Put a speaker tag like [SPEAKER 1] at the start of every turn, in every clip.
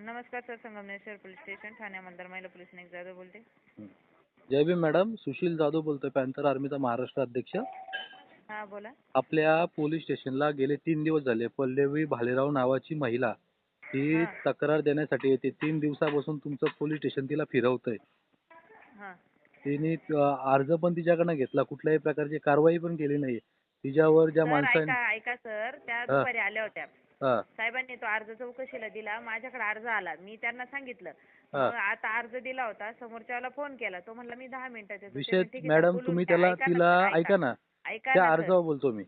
[SPEAKER 1] नमस्कार sir Sangameshwar police station ठाणे अंमलदार महिला पोलीस नाईक जाधव बोलते.
[SPEAKER 2] जय भीम मॅडम सुशील जाधव बोलतोय पॅन्थर आर्मीचा महाराष्ट्र अध्यक्ष.
[SPEAKER 1] हां बोला.
[SPEAKER 2] आपल्या पोलीस स्टेशनला गेले तीन दिवस झाले पल्लवी भालेराव नावाची महिला ही
[SPEAKER 1] हा.
[SPEAKER 2] तक्रार देण्यासाठी येते. तीन दिवसापासून तुमचं पोलीस स्टेशन तिला फिरवतंय.
[SPEAKER 1] हां.
[SPEAKER 2] तिने अर्ज पण तिच्याकडनं घेतला कुठल्याही प्रकारची कारवाई पण केली नाही तिच्यावर ज्या
[SPEAKER 1] सर
[SPEAKER 2] माणसाने
[SPEAKER 1] ऐका ऐका सर. त्या
[SPEAKER 2] हा.
[SPEAKER 1] दुपारी आल्या होत्या.
[SPEAKER 2] हा.
[SPEAKER 1] साहेबांनी तो अर्ज चौकशीला दिला. माझ्याकडे अर्ज आला. मी त्यांना सांगितलं.
[SPEAKER 2] हा.
[SPEAKER 1] मग आता अर्ज दिला होता. समोरच्याला फोन केला. तो म्हणला मी दहा मिनिटात येतो. ते
[SPEAKER 2] विषय
[SPEAKER 1] म्हणले, ठीक आहे,
[SPEAKER 2] मॅडम
[SPEAKER 1] बोलून
[SPEAKER 2] तुम्ही
[SPEAKER 1] घ्या.
[SPEAKER 2] त्याला
[SPEAKER 1] ऐका ना
[SPEAKER 2] तिला
[SPEAKER 1] सर,
[SPEAKER 2] ऐका ना.
[SPEAKER 1] ऐका
[SPEAKER 2] त्या
[SPEAKER 1] ना सर,
[SPEAKER 2] अर्जावर बोलतो मी.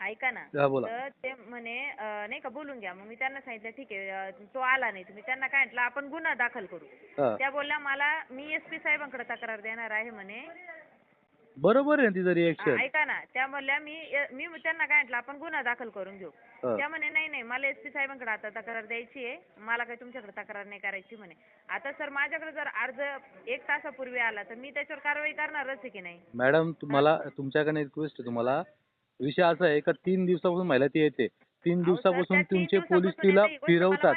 [SPEAKER 1] ऐका ना.
[SPEAKER 2] हा बोला.
[SPEAKER 1] तर ते म्हणे अं, नाही का बोलून घ्या. मग मी त्यांना सांगितलं ठीक आहे अं, तो आला नाही. तुम्ही त्यांना काय म्हटलं आपण गुन्हा दाखल करू.
[SPEAKER 2] हा.
[SPEAKER 1] त्या बोलल्या मला मी एस पी साहेबांकडे तक्रार देणार आहे म्हणे.
[SPEAKER 2] बरोबर आहे ना तिचं रिएक्शन
[SPEAKER 1] ऐका ना त्या म्हणल्या मी मी त्यांना काय म्हटलं आपण गुन्हा दाखल करून घेऊ. त्या म्हणे नाही नाही मला एस पी साहेबांकडे आता तक्रार द्यायची आहे. मला काही तुमच्याकडे तक्रार नाही करायची म्हणे. आता सर माझ्याकडे जर अर्ज एक तासापूर्वी आला तर मी त्याच्यावर कारवाई करणारच आहे की नाही?
[SPEAKER 2] मॅडम तुम्हाला तुमच्याकडे रिक्वेस्ट आहे तुम्हाला विषय असा आहे का तीन दिवसापासून महिला ती येते. तीन दिवसापासून तुमचे पोलीस तिला फिरवतात.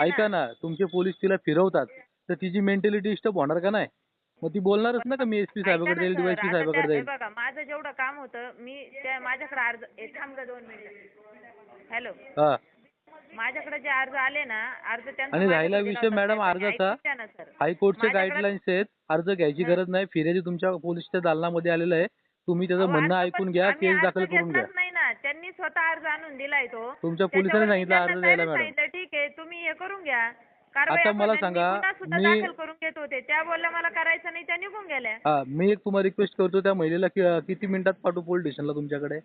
[SPEAKER 2] ऐका ना. तुमचे पोलीस तिला फिरवतात तर तिची मेंटॅलिटी डिस्टर्ब होणार का नाही? मग ती बोलणारच ना का मी एस पी साहेबाकडे जाईल डीवायसी
[SPEAKER 1] आता
[SPEAKER 2] साहेबाकडे जाईल?
[SPEAKER 1] बघा माझं जेवढं काम होतं मी त्या माझ्याकडे अर्ज ए, थांब ग दोन मिनिटं. हॅलो
[SPEAKER 2] हा.
[SPEAKER 1] माझ्याकडे जे अर्ज आले ना अर्ज त्यांचा
[SPEAKER 2] आणि राहिला विषय मॅडम अर्जाचा
[SPEAKER 1] साहेबांनी. ऐकून घ्या ना सर
[SPEAKER 2] हायकोर्टचे
[SPEAKER 1] माझ्याकडे-
[SPEAKER 2] गाईडलाईन्स आहेत. अर्ज घ्यायची. गरज नाही. फिर्यादी तुमच्या पोलीसच्या दालनामध्ये आलेलं आहे. तुम्ही त्याचं म्हणणं ऐकून घ्या केस दाखल करून घ्या.
[SPEAKER 1] नाही ना. त्यांनी स्वतः अर्ज आणून दिलाय तो.
[SPEAKER 2] तुमच्या पोलिसांनी सांगितलं
[SPEAKER 1] त्यांना
[SPEAKER 2] अर्ज द्यायला मॅडम
[SPEAKER 1] सांगितलं, ठीक आहे तुम्ही हे करून घ्या.
[SPEAKER 2] आता मला सांगा,
[SPEAKER 1] मी दाखल करून घेत होते त्या बोलल्या मला करायचं नाही त्या निघून गेल्या.
[SPEAKER 2] मी एक तुम्हाला रिक्वेस्ट करतो त्या महिलेला कि- किती मिनिटात पाठवू पोलीस स्टेशनला तुमच्याकडे?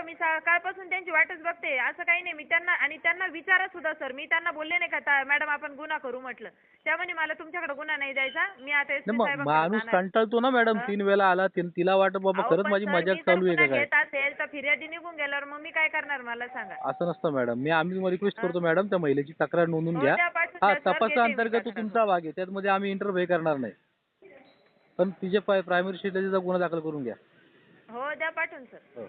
[SPEAKER 1] पाठव मी सकाळपासून त्यांची वाटच बघते. असं काही नाही. मी त्यांना आणि त्यांना विचारा सुद्धा सर. मी त्यांना बोलले नाही का ता- मॅडम आपण गुन्हा करू म्हटलं. त्यामुळे मला तुमच्याकडे गुन्हा नाही द्यायचा. मी आता एस
[SPEAKER 2] नाही मग
[SPEAKER 1] साहेबांकडे
[SPEAKER 2] माणूस. कंटाळतो ना मॅडम.
[SPEAKER 1] हा.
[SPEAKER 2] तीन वेळा आला तिला वाटत बाबा खरंच माझी
[SPEAKER 1] सर,
[SPEAKER 2] मजाक
[SPEAKER 1] मी जर
[SPEAKER 2] चालू आहे का
[SPEAKER 1] गुन्हा
[SPEAKER 2] काय?
[SPEAKER 1] घेत असेल तर फिर्यादी निघून गेल्यावर मग मी काय करणार मला सांगा.
[SPEAKER 2] असं नसतं मॅडम. मी आम्ही तुम्हाला रिक्वेस्ट करतो मॅडम त्या महिलेची तक्रार नोंदवून
[SPEAKER 1] हो,
[SPEAKER 2] घ्या.
[SPEAKER 1] त्या
[SPEAKER 2] हा
[SPEAKER 1] सर,
[SPEAKER 2] तपासा
[SPEAKER 1] घेते
[SPEAKER 2] अंतर्गत तो. तुमचा भाग आहे. त्यामध्ये आम्ही इंटरव्ह्यू करणार नाही. पण तिचे प्रायमरी स्टेटला गुन्हा दाखल करून घ्या.
[SPEAKER 1] हो द्या पाठवून सर.
[SPEAKER 2] हो.